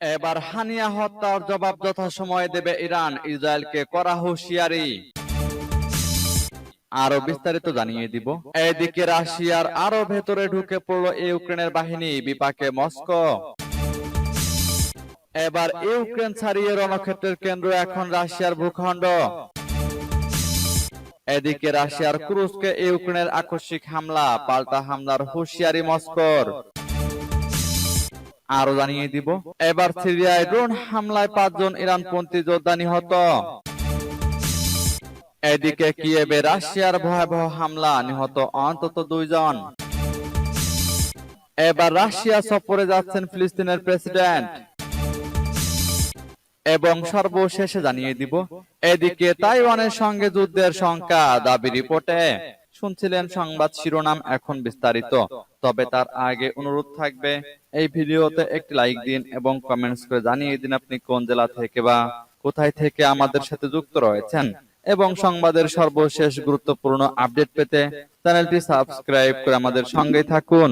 এবার হানিয়া হত্যার জবাব যথাসময়ে দেবে ইরান। ইসরায়েলকে করা হুঁশিয়ারি। আরও বিস্তারিত জানিয়ে দিব। এদিকে রাশিয়ার আরও ভেতরে ঢুকে পড়ল ইউক্রেনের বাহিনী, বিপাকে মস্কো। এবার ইউক্রেন ছাড়িয়ে রণক্ষেত্রের কেন্দ্র এখন রাশিয়ার ভূখণ্ড। এদিকে রাশিয়ার ক্রুজকে ইউক্রেনের আকস্মিক হামলা, পাল্টা হামলার হুঁশিয়ারি মস্কোর। আরও জানিয়ে দিব। এবার সিরিয়ায় ড্রোন হামলায় পাঁচজন ইরানপন্থী যোদ্ধা নিহত। এদিকে কিয়েবে রাশিয়ার ভয়াবহ হামলা, নিহত অন্তত দুইজন। এবার রাশিয়া সফরে যাচ্ছেন ফিলিস্তিনের প্রেসিডেন্ট। এবং সর্বশেষে জানিয়ে দিব, এদিকে তাইওয়ানের সঙ্গে যুদ্ধের সংখ্যা, দাবি রিপোর্টে। শুনছিলেন সংবাদ শিরোনাম এখন বিস্তারিত। তবে তার আগে অনুরোধ থাকবে এই ভিডিওতে একটি লাইক দিন এবং কমেন্টস করে জানিয়ে দিন আপনি কোন জেলা থেকে বা কোথায় থেকে আমাদের সাথে যুক্ত রয়েছেন। এবং সংবাদের সর্বশেষ গুরুত্বপূর্ণ আপডেট পেতে চ্যানেলটি সাবস্ক্রাইব করে আমাদের সঙ্গেই থাকুন।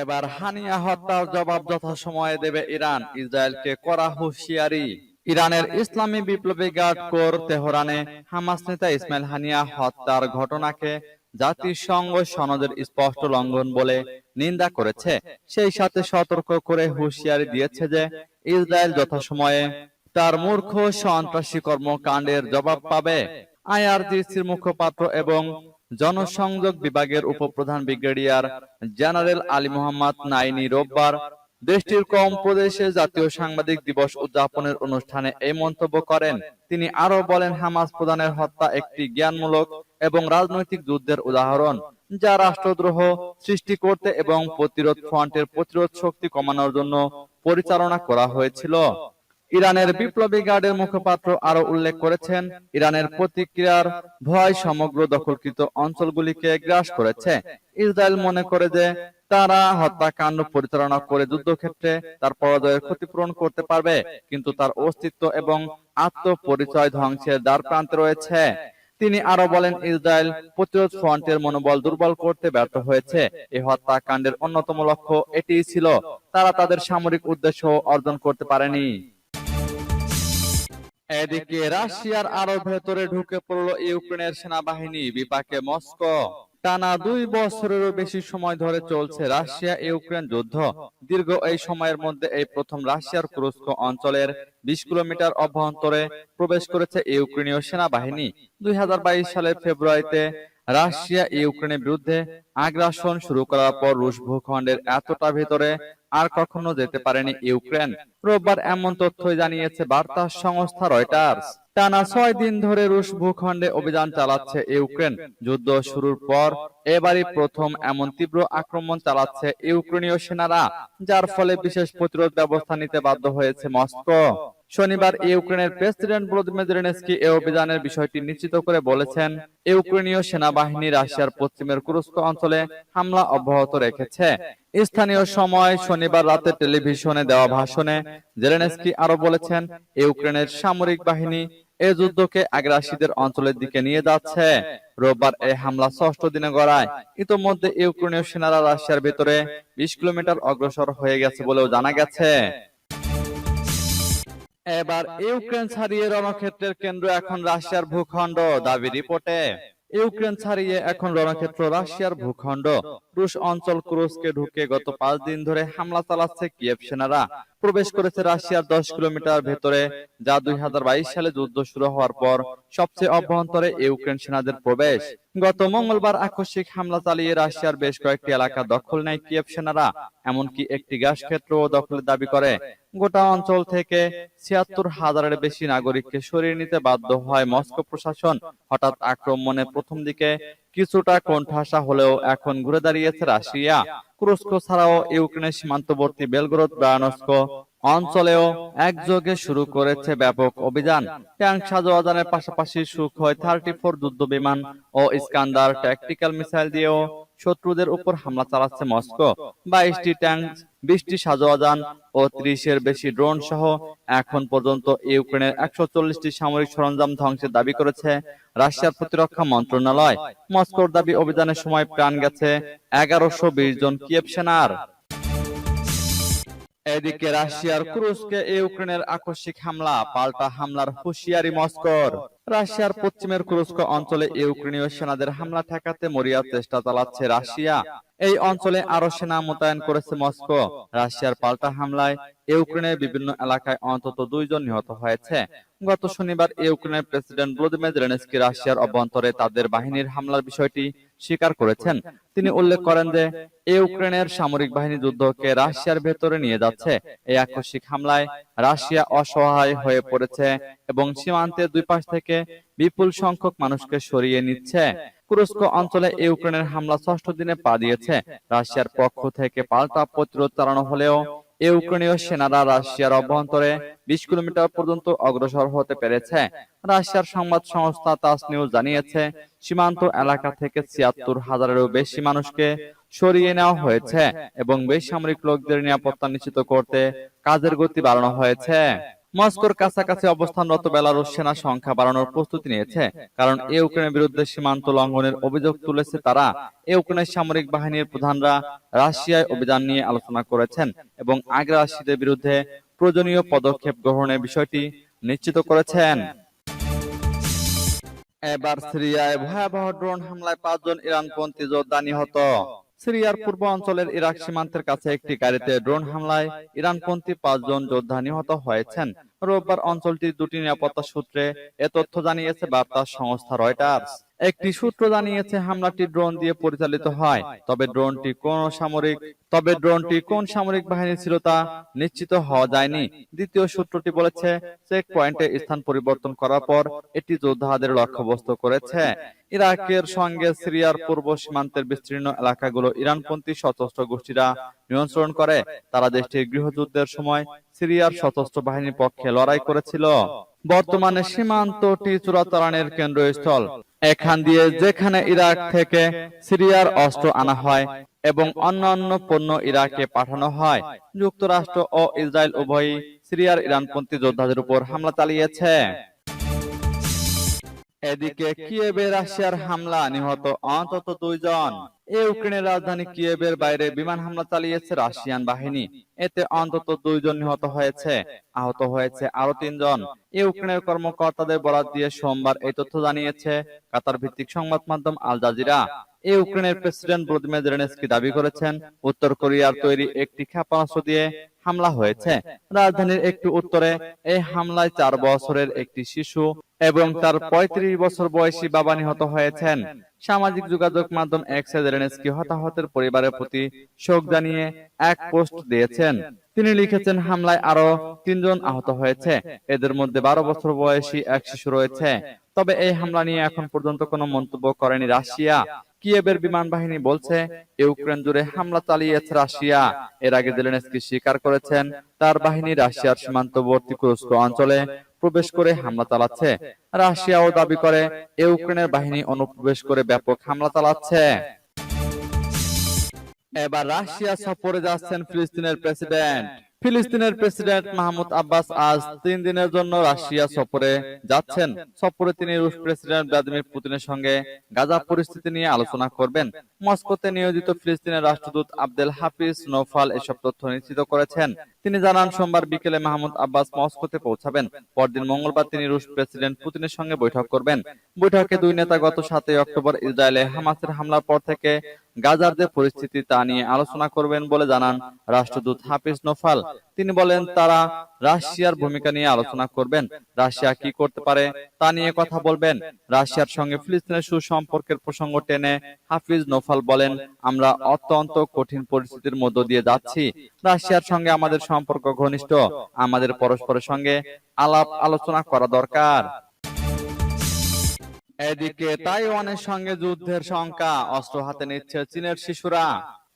এবার হানিয়া হত্যার জবাব যথাসময়ে দেবে ইরান। ইসরায়েলকে করা হুঁশিয়ারি। ইরানের ইসলামী বিপ্লবী গার্ড কোর তেহরানে হামাস নেতা ইসমাইল হানিয়া হত্যার ঘটনাকে জাতিসংঘ সনদের স্পষ্ট লঙ্ঘন বলে নিন্দা করেছে। সেই সাথে সতর্ক করে হুঁশিয়ারি দিয়েছে যে ইসরায়েল যথাসময়ে তার মূর্খ সন্ত্রাসী কর্মকাণ্ডের জবাব পাবে। আইআরজিসির মুখপাত্র এবং জনসংযোগ বিভাগের উপপ্রধান brigadier general Ali Mohammad Naini রোববার দেশটির কম প্রদেশে জাতীয় সাংবাদিক দিবস উদযাপনের অনুষ্ঠানে এই মন্তব্য করেন। তিনি আরও বলেন হামাস প্রধানের হত্যা একটি জ্ঞানমূলক এবং রাজনৈতিক যুদ্ধের উদাহরণ যা রাষ্ট্রদ্রোহ সৃষ্টি করতে এবং প্রতিরোধ ফ্রন্টের প্রতিরোধ শক্তি কমানোর জন্য পরিচালনা করা হয়েছিল। ইরানের বিপ্লবী গার্ডের মুখপাত্র আরও উল্লেখ করেছেন ইরানের প্রতিক্রিয়ার ভয় সমগ্র দখলকৃত অঞ্চলগুলিকে গ্রাস করেছে। ইসরায়েল মনে করে যে তারা হত্যাকাণ্ড পরিচালনা করে যুদ্ধক্ষেত্রে তার পরাজয়ের ক্ষতিপূরণ করতে পারবে, কিন্তু তার অস্তিত্ব এবং আত্মপরিচয় ধ্বংসের দ্বার প্রান্তে রয়েছে। তিনি আরও বলেন, ইসরায়েল প্রতিরোধ ফ্রন্টের মনোবল দুর্বল করতে ব্যর্থ হয়েছে। এই হত্যাকাণ্ডের অন্যতম লক্ষ্য এটিই ছিল। তারা তাদের সামরিক উদ্দেশ্য অর্জন করতে পারেনি। এদিকে রাশিয়ার আরও ভেতরে ঢুকে পড়ল ইউক্রেনের সেনাবাহিনী, বিপাকে মস্কো। টানা দুই বছরেরও বেশি সময় ধরে চলছে রাশিয়া ইউক্রেন যুদ্ধ। দীর্ঘ এই সময়ের মধ্যে এই প্রথম রাশিয়ার কুরস্ক অঞ্চলের বিশ কিলোমিটার অভ্যন্তরে প্রবেশ করেছে ইউক্রেনীয় সেনাবাহিনী। দুই হাজার বাইশ সালের ফেব্রুয়ারিতে রাশিয়া ইউক্রেনের বিরুদ্ধে আগ্রাসন শুরু করার পর রুশ ভূখণ্ডের এতটা ভেতরে আর কখনো যেতে পারেনি ইউক্রেন। রোববার এমন তথ্যই জানিয়েছে বার্তা সংস্থা রয়টার্স। টানা ছয় দিন ধরে রুশ ভূখণ্ডে অভিযান চালাচ্ছে ইউক্রেন। যুদ্ধ শুরুর পর এবারই প্রথম এমন তীব্র আক্রমণ চালাচ্ছে ইউক্রেনীয় সেনারা, যার ফলে বিশেষ প্রতিরোধ ব্যবস্থা নিতে বাধ্য হয়েছে মস্কো। শনিবার ইউক্রেনের প্রেসিডেন্ট ভলোদিমির জেলেনস্কি এই অভিযানের বিষয়টি নিশ্চিত করে বলেছেন ইউক্রেনীয় সেনাবাহিনী রাশিয়ার পশ্চিমের কুরস্ক অঞ্চলে হামলা অব্যাহত রেখেছে। স্থানীয় সময় শনিবার রাতে টেলিভিশনে দেওয়া ভাষণে জেলেনস্কি আরও বলেছেন ইউক্রেনের সামরিক বাহিনী এ যুদ্ধকে আগ্রাসীদের অঞ্চলের দিকে নিয়ে যাচ্ছে। রোববার এই হামলা ষষ্ঠ দিনে গড়ায়। ইতোমধ্যে ইউক্রেনীয় সেনারা রাশিয়ার ভেতরে বিশ কিলোমিটার অগ্রসর হয়ে গেছে বলেও জানা গেছে। এবার ইউক্রেন ছাড়িয়ে রণক্ষেত্রের কেন্দ্র এখন রাশিয়ার ভূখণ্ড, দাবি রিপোর্টে। ইউক্রেন ছাড়িয়ে এখন রণক্ষেত্র রাশিয়ার ভূখণ্ড। রুশ অঞ্চল ক্রুজকে ঢুকে গত পাঁচ দিন ধরে হামলা চালাচ্ছে কিয়েভ সেনারা। প্রবেশ করেছে রাশিয়ার দশ কিলোমিটার ভেতরে, যা দুই সালে যুদ্ধ শুরু হওয়ার পর সবচেয়ে অভ্যন্তরে ইউক্রেন সেনাদের প্রবেশ। গত মঙ্গলবার আকস্মিক হামলা চালিয়ে রাশিয়ার বেশ কয়েকটি এলাকা দখল নেয় কিয়েভ সেনারা, এমনকি একটি গ্যাস ক্ষেত্রও দখলের দাবি করে। গোটা অঞ্চল থেকে ছিয়াত্তর হাজারের বেশি নাগরিককে সরিয়ে নিতে বাধ্য হয় মস্কো প্রশাসন। হঠাৎ আক্রমণে প্রথম দিকে কিছুটা কোণঠাসা হলেও এখন ঘুরে দাঁড়িয়েছে রাশিয়া। ক্রুস্কো ছাড়াও ইউক্রেনের সীমান্তবর্তী বেলগরদ ব্রায়ানস্ক অঞ্চলেও একযোগে শুরু করেছে ব্যাপক অভিযান। ট্যাঙ্ক সাজোয়াজানের পাশাপাশি সুখ হয় থার্টি ফোর যুদ্ধ বিমান ও ইস্কান্দার ট্যাকটিক্যাল মিসাইল দিয়েও শত্রুদের উপর হামলা চালাচ্ছে মস্কো। বাইশটি ট্যাঙ্ক, বিশটি সাজোয়াজান ও ত্রিশের বেশি ড্রোন সহ এখন পর্যন্ত ইউক্রেনের একশো চল্লিশটি সামরিক সরঞ্জাম ধ্বংসের দাবি করেছে রাশিয়ার প্রতিরক্ষা মন্ত্রণালয়। মস্কোর দাবি অভিযানের সময় প্রাণ গেছে এগারোশো বিশ জন কিয়েব সেনার। এদিকে রাশিয়ার কুরস্কে ইউক্রেনের আকস্মিক হামলা পাল্টা হামলার হুঁশিয়ারি মস্কোর। রাশিয়ার পশ্চিমের কুরস্ক অঞ্চলে ইউক্রেনীয় সেনাদের হামলা ঠেকাতে মরিয়া চেষ্টা চালাচ্ছে রাশিয়া। এই অঞ্চলে আরও সেনা মোতায়েন করেছে মস্কো। রাশিয়ার পাল্টা হামলায় ইউক্রেনের বিভিন্ন এলাকায় অন্তত দুইজন নিহত হয়েছে। গত শনিবার ইউক্রেনের প্রেসিডেন্ট ভলোদিমির জেলেনস্কি রাশিয়ার অভ্যন্তরে তাদের বাহিনীর হামলার বিষয়টি স্বীকার করেছেন। তিনি উল্লেখ করেন যে ইউক্রেনের সামরিক বাহিনী যুদ্ধকে রাশিয়ার ভেতরে নিয়ে যাচ্ছে। এই আকস্মিক হামলায় রাশিয়া অসহায় হয়ে পড়েছে এবং সীমান্তের দুই পাশ থেকে বিপুল সংখ্যক মানুষকে সরিয়ে নিচ্ছে। কুরস্ক অঞ্চলে ইউক্রেনের হামলা ষষ্ঠ দিনে পা দিয়েছে। রাশিয়ার পক্ষ থেকে পাল্টা প্রতিরোধ চালানো হলেও ইউক্রেনীয় সেনারা রাশিয়ার অভ্যন্তরে বিশ কিলোমিটার পর্যন্ত অগ্রসর হতে পেরেছে। রাশিয়ার সংবাদ সংস্থা তাস নিউজ জানিয়েছে সীমান্ত এলাকা থেকে ছিয়াত্তর হাজারেরও বেশি মানুষকে সরিয়ে নেওয়া হয়েছে এবং বেসামরিক লোকদের নিরাপত্তা নিশ্চিত করতে কাজের গতি বাড়ানো হয়েছে। মস্কোর কাছাকাছি অবস্থানরত বেলারুশ সেনা সংখ্যা বাড়ানোর প্রস্তুতি নিয়েছে। কারণ ইউক্রেনের বিরুদ্ধে সীমান্ত লঙ্ঘনের অভিযোগ তুলেছে তারা। ইউক্রেনের সামরিক বাহিনীর প্রধানরা রাশিয়ায় অভিযান নিয়ে আলোচনা করেছেন এবং আগ্রাসীদের বিরুদ্ধে প্রয়োজনীয় পদক্ষেপ গ্রহণের বিষয়টি নিশ্চিত করেছেন। এবার সিরিয়ায় ভয়াবহ ড্রোন হামলায় পাঁচজন ইরানপন্থী যোদ্ধা নিহত সিরিয়ার পূর্ব অঞ্চলের ইরাক সীমান্তের কাছে একটি গাড়িতে ড্রোন হামলায় ইরানপন্থী পাঁচজন যোদ্ধা নিহত হয়েছেন। রোববার অঞ্চলটির দুটি নিরাপত্তা সূত্রে এ তথ্য জানিয়েছে বার্তা সংস্থা রয়টার্স। একটি সূত্র জানিয়েছে, হামলাটি ড্রোন দিয়ে পরিচালিত হয়। তবে ড্রোনটি কোন সামরিক তবে ড্রোনটি কোন সামরিক বাহিনী ছিল তা নিশ্চিত হওয়া যায়নি। দ্বিতীয় সূত্রটি বলেছে চেক পয়েন্টে স্থান পরিবর্তন করার পর এটি যোদ্ধাদের লক্ষ্যবস্তু করেছে। ইরাকের সঙ্গে সিরিয়ার পূর্ব সীমান্তের বিস্তীর্ণ এলাকাগুলো ইরানপন্থী সশস্ত্র গোষ্ঠীরা নিয়ন্ত্রণ করে। তারা দেশটির গৃহযুদ্ধের সময় সিরিয়ার সশস্ত্র বাহিনীর পক্ষে লড়াই করেছিল। বর্তমানে সীমান্তটি চোরাচালানের কেন্দ্রস্থল। এখান দিয়ে যেখানে ইরাক থেকে সিরিয়ার অস্ত্র আনা হয় এবং অন্যান্য পণ্য ইরাকে পাঠানো হয়, যুক্তরাষ্ট্র ও ইসরায়েল উভয়ই সিরিয়ার ইরানপন্থী যোদ্ধাদের উপর হামলা চালিয়েছে। এদিকে কিয়েবে রাশিয়ার হামলা নিহত অন্তত দুইজন। ইউক্রেনের রাজধানী কিয়েবের বাইরে বিমান হামলা চালিয়েছে রাশিয়ান বাহিনী। এতে অন্তত দুইজন নিহত হয়েছে। আহত হয়েছে আরও তিনজন। ইউক্রেনের কর্মকর্তাদের বরাত দিয়ে সোমবার এই তথ্য জানিয়েছে কাতার ভিত্তিক সংবাদ মাধ্যম আল জাজিরা। ইউক্রেনের প্রেসিডেন্ট ভলোদিমির জেলেনস্কি দাবি করেছেন, উত্তর কোরিয়ার তৈরি একটি ক্ষেপণাস্ত্র দিয়ে হামলা হয়েছে। রাজধানীর একটু উত্তরে এই হামলায় চার বছরের একটি শিশু এবং তার ৩৫ বছর বয়সী বাবা নিহত হয়েছেন। সামাজিক যোগাযোগ মাধ্যম এক্সে জেলেনস্কি হতাহতের পরিবারের প্রতি শোক জানিয়ে এক পোস্ট দিয়েছেন। তিনি লিখেছেন, হামলায় আরও তিনজন আহত হয়েছে। এদের মধ্যে বারো বছর বয়সী এক শিশু রয়েছে। তবে এই হামলা নিয়ে এখন পর্যন্ত কোনো মন্তব্য করেনি রাশিয়া। কিয়েবের বিমান বাহিনী বলছে, ইউক্রেন জুড়ে হামলা চালিয়েছে রাশিয়া। এর আগে জেলেনস্কি স্বীকার করেছেন, তার বাহিনী রাশিয়ার সীমান্তবর্তী কুরস্ক অঞ্চলে প্রবেশ করে হামলা চালাচ্ছে। রাশিয়াও দাবি করে, ইউক্রেনের বাহিনী অনুপ্রবেশ করে ব্যাপক হামলা চালাচ্ছে। এবার রাশিয়া সফরে যাচ্ছেন ফিলিস্তিনের প্রেসিডেন্ট। ফিলিস্তিনের প্রেসিডেন্ট মাহমুদ আব্বাস আজ তিন দিনের জন্য রাশিয়া সফরে যাচ্ছেন। সফরে তিনি রুশ প্রেসিডেন্ট ভ্লাদিমির পুতিনের সঙ্গে গাজা পরিস্থিতি নিয়ে আলোচনা করবেন। মস্কোতে নিয়োজিত ফিলিস্তিনের রাষ্ট্রদূত আব্দেল হাফিজ নৌফাল এসব তথ্য নিশ্চিত করেছেন। তিনি জানান, সোমবার বিকেলে মাহমুদ আব্বাস মস্কোতে পৌঁছাবেন। পরদিন মঙ্গলবার তিনি রুশ প্রেসিডেন্ট পুতিনের সঙ্গে বৈঠক করবেন। বৈঠকে দুই নেতা গত সাতই অক্টোবর ইসরায়েলে হামাসের হামলার পর থেকে গাজার যে পরিস্থিতি তা নিয়ে আলোচনা করবেন বলে জানান রাষ্ট্রদূত হাফিজ নোফাল। তিনি বলেন, তারা রাশিয়ার ভূমিকা নিয়ে আলোচনা করবেন। রাশিয়া কি করতে পারে তা নিয়ে কথা বলবেন। রাশিয়ার সঙ্গে ফিলিস্তিনের সুসম্পর্কের প্রসঙ্গ টেনে হাফিজ নোফাল বলেন, আমরা অত্যন্ত কঠিন পরিস্থিতির মধ্য দিয়ে যাচ্ছি। রাশিয়ার সঙ্গে আমাদের সম্পর্ক ঘনিষ্ঠ। আমাদের পরস্পরের সঙ্গে আলাপ আলোচনা করা দরকার। এদিকে তাইওয়ানের সঙ্গে যুদ্ধের শঙ্কা। অস্ত্র হাতে নিচ্ছে চীনের শিশুরা।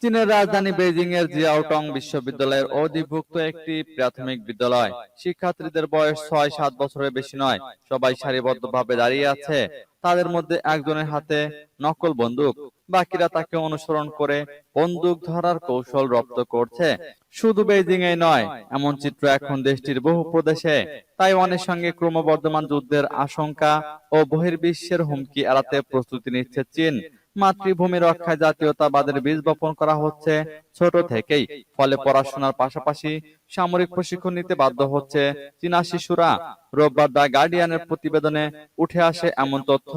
চীনের রাজধানী বেজিং এর জিয়াওটং বিশ্ববিদ্যালয়ের অধিভুক্ত একটি প্রাথমিক বিদ্যালয়। শিক্ষার্থীদের বয়স ছয়, সাত বছরের বেশি নয়। সবাই সারিবদ্ধভাবে দাঁড়িয়ে আছে। তাদের মধ্যে একজনের হাতে নকল বন্দুক। বাকিরা তাকে অনুসরণ করে বন্দুক ধরার কৌশল রপ্ত করছে। শুধু বেজিং এ নয়, এমন চিত্র এখন দেশটির বহু প্রদেশে। তাইওয়ানের সঙ্গে ক্রমবর্ধমান যুদ্ধের আশঙ্কা ও বহির্বিশ্বের হুমকি এড়াতে প্রস্তুতি নিচ্ছে চীন। মাতৃভূমি রক্ষায় জাতীয়তাবাদের বীজ বপন করা হচ্ছে ছোট থেকেই। ফলে পড়াশোনার পাশাপাশি সামরিক প্রশিক্ষণ নিতে বাধ্য হচ্ছে চীনা শিশুরা। রোববার দ্য গার্ডিয়ানের প্রতিবেদনে উঠে আসে এমন তথ্য।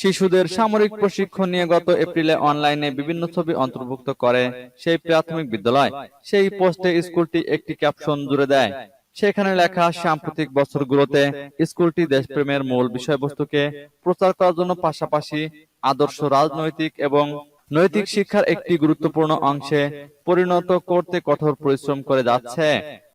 শিশুদের সামরিক প্রশিক্ষণ নিয়ে গত এপ্রিলে অনলাইনে বিভিন্ন ছবি অন্তর্ভুক্ত করে সেই প্রাথমিক বিদ্যালয়। সেই পোস্টে স্কুলটি একটি ক্যাপশন জুড়ে দেয়। সেখানে লেখা, সাম্প্রতিক বছরগুলোতে স্কুলটি দেশপ্রেমের মূল বিষয়বস্তুকে প্রচার করার জন্য পাশাপাশি আদর্শ রাজনৈতিক এবং নৈতিক শিক্ষার একটি গুরুত্বপূর্ণ অংশে পরিণত করতে কঠোর পরিশ্রম করে যাচ্ছে।